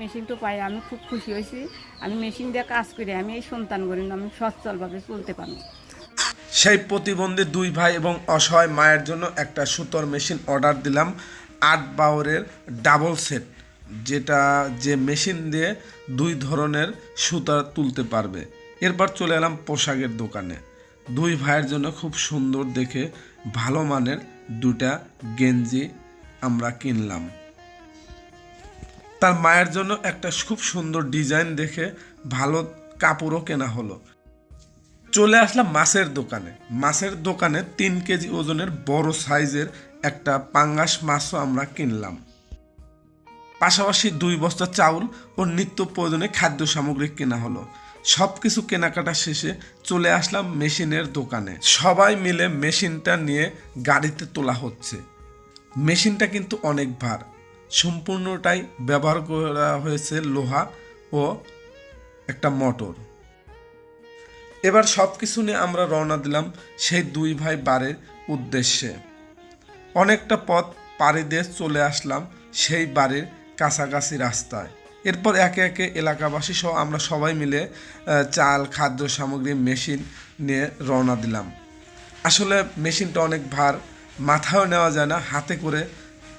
মেশিনটা পাই, আমি খুব খুশি হয়েছি। আমি মেশিন দিয়ে কাজ করি, আমি এই সন্তান করি আমি সচ্ছলভাবে চলতে পারব। সেই প্রতিবন্ধী দুই ভাই এবং অসহায় মায়ের জন্য একটা সুতোর মেশিন অর্ডার দিলাম, আট বাউরের ডাবল সেট, যেটা যে মেশিন দিয়ে দুই ধরনের সুতা তুলতে পারবে। এরপর চলে এলাম পোশাকের দোকানে। দুই ভাইয়ের জন্য খুব সুন্দর দেখে ভালো মানের দুটা গেঞ্জি আমরা কিনলাম। তার মায়ের জন্য একটা খুব সুন্দর ডিজাইন দেখে ভালো কাপড়ও কেনা হলো। চলে আসলাম মাছের দোকানে। মাছের দোকানে তিন কেজি ওজনের বড় সাইজের একটা পাঙ্গাস মাছও আমরা কিনলাম। পাশাপাশি দুই বস্তা চাউল ও নিত্য প্রয়োজনে খাদ্য সামগ্রী কেনা হলো। সব কিছু কেনাকাটা শেষে চলে আসলাম মেশিনের দোকানে। সবাই মিলে মেশিনটা নিয়ে গাড়িতে তোলা হচ্ছে। মেশিনটা কিন্তু অনেক ভার। সম্পূর্ণটাই ব্যবহার করা হয়েছে লোহা ও একটা মোটর। এবার সব কিছু নিয়ে আমরা রওনা দিলাম সেই দুই ভাই বাড়ির উদ্দেশ্যে। অনেকটা পথ পাড়ি দিয়ে চলে আসলাম সেই বাড়ির কাছাকাছি রাস্তায়। এরপর একে একে এলাকাবাসী সহ আমরা সবাই মিলে চাল, খাদ্য সামগ্রী, মেশিন নিয়ে রওনা দিলাম। আসলে মেশিনটা অনেক ভার, মাথায়ও নেওয়া যায় না, হাতে করে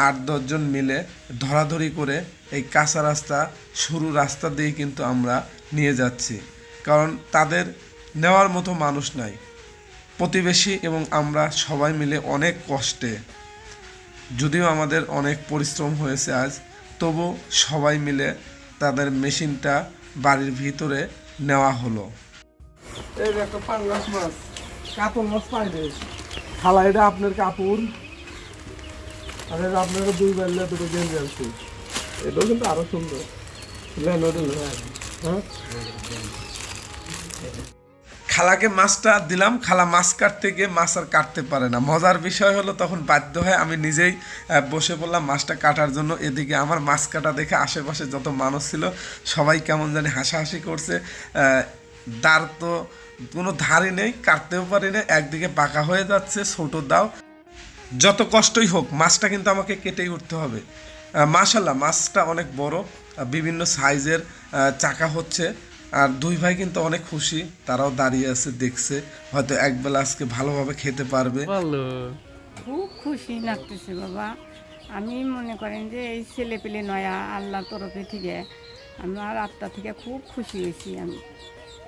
আট দশজন মিলে ধরাধরি করে এই কাঁচা রাস্তা সরু রাস্তা দিয়ে কিন্তু আমরা নিয়ে যাচ্ছি। কারণ তাদের নেওয়ার মতো মানুষ নাই। প্রতিবেশী এবং আমরা সবাই মিলে অনেক কষ্টে। যদিও আমাদের অনেক পরিশ্রম হয়েছে আজ তবু সবাই মিলে তাদের মেশিনটা বাড়ির ভিতরে নেওয়া হলো। এই মাছ, কাতল মাছ পাইলে আপনার কাপড় আর দুই এটাও কিন্তু আরও সুন্দর। লেন। হ্যাঁ। খালাকে মাছটা দিলাম খালা মাছ কাটতে গিয়ে মাছ আর কাটতে পারে না। মজার বিষয় হলো তখন বাধ্য হয়ে আমি নিজেই বসে পড়লাম মাছটা কাটার জন্য। এদিকে আমার মাছ কাটা দেখে আশেপাশে যত মানুষ ছিল সবাই কেমন জানি হাসাহাসি করছে। আহ, দাঁড় তো কোনো ধারই নেই কাটতেও পারি না। একদিকে পাকা হয়ে যাচ্ছে ছোটো দাও। যত কষ্টই হোক মাছটা কিন্তু আমাকে কেটেই উঠতে হবে। মাশাল্লাহ মাছটা অনেক বড় বিভিন্ন সাইজের চাকা হচ্ছে আর দুই ভাই কিন্তু অনেক খুশি তারাও দাঁড়িয়ে আছে দেখছে হয়তো একবেলা আজকে ভালোভাবে খেতে পারবে। খুব খুশি লাগতেছে বাবা। আমি মনে করেন যে এই ছেলে পেলে নয়া আল্লাহর তরফে থেকে আমার আত্মা থেকে খুব খুশি হয়েছি আমি।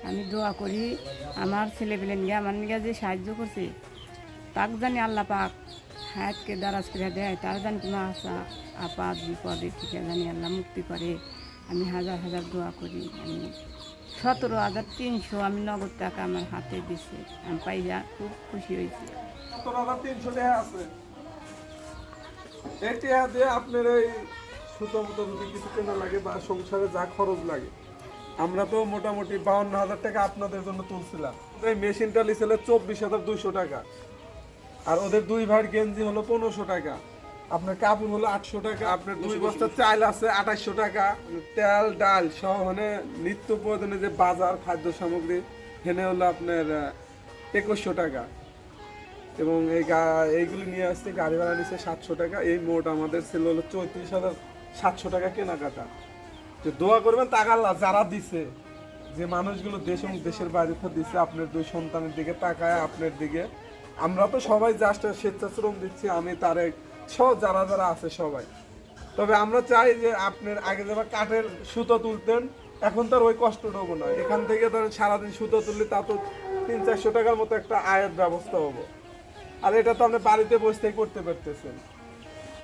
আমি দোয়া করি আমার ছেলে পেলে নিয়ে আমার নিয়ে যে সাহায্য করছে তাক জানি আল্লাহ পাক হায়াতকে দারাজ করে দেয়, তার জানি কোনো আশা, আপাত বিপদের থেকে জানি আল্লাহ মুক্তি করে। আমি হাজার হাজার দোয়া করি। আমি সতেরো হাজার তিনশো আমি নগদ টাকা আমার হাতে দিছে। আমি পাইয়া খুব খুশি হয়েছি। সত্তর হাজার তিনশো টাকা আছে। আপনার এই সুতো মুতো যদি কিছু কেনা লাগে বা সংসারে যা খরচ লাগে, আমরা তো মোটামুটি বাউন্ন হাজার টাকা আপনাদের জন্য তুলছিলাম। এই মেশিনটা লিছিল চব্বিশ হাজার দুইশো টাকা। আর ওদের দুই ভাইয়ের গেঞ্জি হলো পনেরোশো টাকা। আপনার কাপড় হলো আটশো টাকা। আপনার দুই বস্তা চাল আছে আঠাশশো টাকা। তেল ডাল সহ মানে নিত্য প্রয়োজনে যে বাজার খাদ্য সামগ্রী হেনে হলো আপনার একুশশো টাকা। এবং এই গা- এইগুলি নিয়ে আসতে গাড়ি ভাড়া নিচ্ছে সাতশো টাকা। এই মোট আমাদের ছিল হলো চৌত্রিশ হাজার সাতশো টাকা কেনাকাটা। যে দোয়া করবেন তাকাল্লা যারা দিছে যে মানুষগুলো দেশ এবং দেশের বাইরে থেকে দিচ্ছে আপনার দুই সন্তানের দিকে তাকায় আপনার দিকে আমরা তো সবাই জাস্ট স্বেচ্ছাশ্রম দিচ্ছি, আমি তারেক সব যারা যারা আছে সবাই। তবে আমরা চাই যে আপনার আগে যারা কাঠের সুতো তুলতেন, এখন তার ওই কষ্ট কষ্টটুকু না। এখান থেকে ধরেন সারাদিন সুতো তুললে তা তো তিন চারশো টাকার মতো একটা আয়ের ব্যবস্থা হব। আর এটা তো আপনি বাড়িতে বসতেই করতে পারতেছেন।